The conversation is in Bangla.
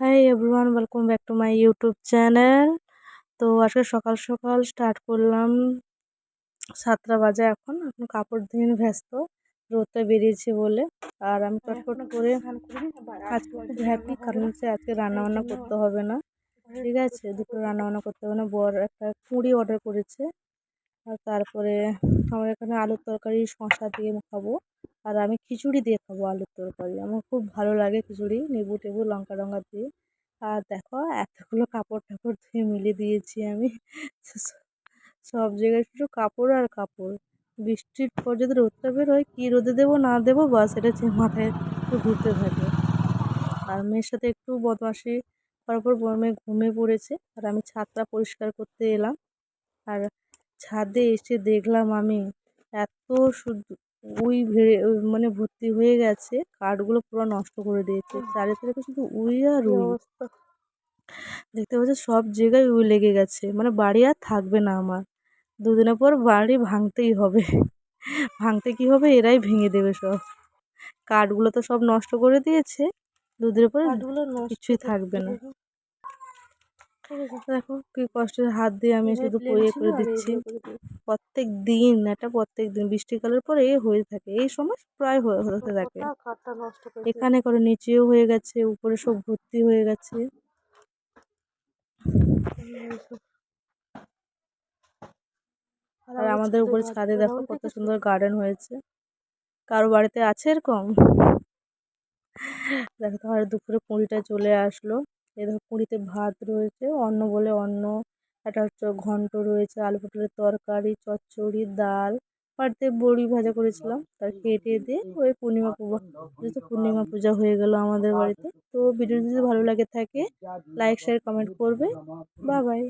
Hi everyone welcome back to my YouTube channel তো আজকে সকাল সকাল স্টার্ট করলাম সাতটা বাজে এখন। এখন কাপড় ধুয়ে ব্যস্ত রোদটা বেরিয়েছে বলে। আর আমি চটপট করে আজকে খুব হ্যাপি কারণ হচ্ছে আজকে রান্নাবান্না করতে হবে না। ঠিক আছে দুপুরে রান্নাবান্না করতে হবে না। বর একটা কুড়ি অর্ডার করেছে। আর তারপরে আমার এখানে আলুর তরকারি শশা দিয়ে খাব। আর আমি খিচুড়ি দিয়ে খাব আলুর তরকারি। আমার খুব ভালো লাগে খিচুড়ি, লেবু টেবু, লঙ্কা টঙ্কা দিয়ে। আর দেখো, এতগুলো কাপড় টাপড় ধুয়ে মিলে দিয়েছি আমি। সব জায়গায় শুধু কাপড় আর কাপড়। বৃষ্টির পর যদি রোদটা বের হয়, কী রোদে দেবো, না দেবো, বাস এটা হচ্ছে মাথায় একটু ঘুরতে থাকে। আর মেয়ের সাথে একটু বদমাসি করার পর মেয়ে ঘুমিয়ে পড়েছে। আর আমি ছাদটা পরিষ্কার করতে এলাম। আর ছাদে এসে দেখলাম আমি এত শুধু উই ভেড়ে মানে ভর্তি হয়ে গেছে কাঠগুলো পুরো নষ্ট করে দিয়েছে। চারিদিকে শুধু উই আর উই। দেখতে পাচ্ছি সব জায়গায় উই লেগে গেছে মানে বাড়ি আর থাকবে না আমার। দুদিনের পর বাড়ি ভাঙতেই হবে। ভাঙতে কি হবে এরাই ভেঙে দেবে সব। কাঠগুলো তো সব নষ্ট করে দিয়েছে দুদিনের পরে কিছুই থাকবে না। দেখো কি কষ্টের হাত দিয়ে আমি শুধু পরিয়ে করে দিচ্ছি। প্রত্যেক দিন এটা প্রত্যেক দিন বৃষ্টিকালের পরে হয়ে থাকে এই সময় প্রায় হতে থাকে। এখানে করে নিচেও হয়ে গেছে উপরে সব ভর্তি হয়ে গেছে। আর আমাদের উপরে ছাদে দেখো কত সুন্দর গার্ডেন হয়েছে। কারও বাড়িতে আছে এরকম? দেখো তোমার দুপুরে কুড়িটা চলে আসলো। এই ধর কুড়িতে ভাত রয়েছে, অন্ন বলে অন্ন। একটা হচ্ছে ঘন্ট রয়েছে, আলু পটলের তরকারি, চচ্চড়ি, ডাল। বাড়িতে বড়ি ভাজা করেছিলাম, তার কেটে দিয়ে ওই পূর্ণিমা যেহেতু পূর্ণিমা পূজা হয়ে গেল আমাদের বাড়িতে। তো ভিডিও যদি ভালো লাগে থাকে লাইক শেয়ার কমেন্ট করবে। বা বাই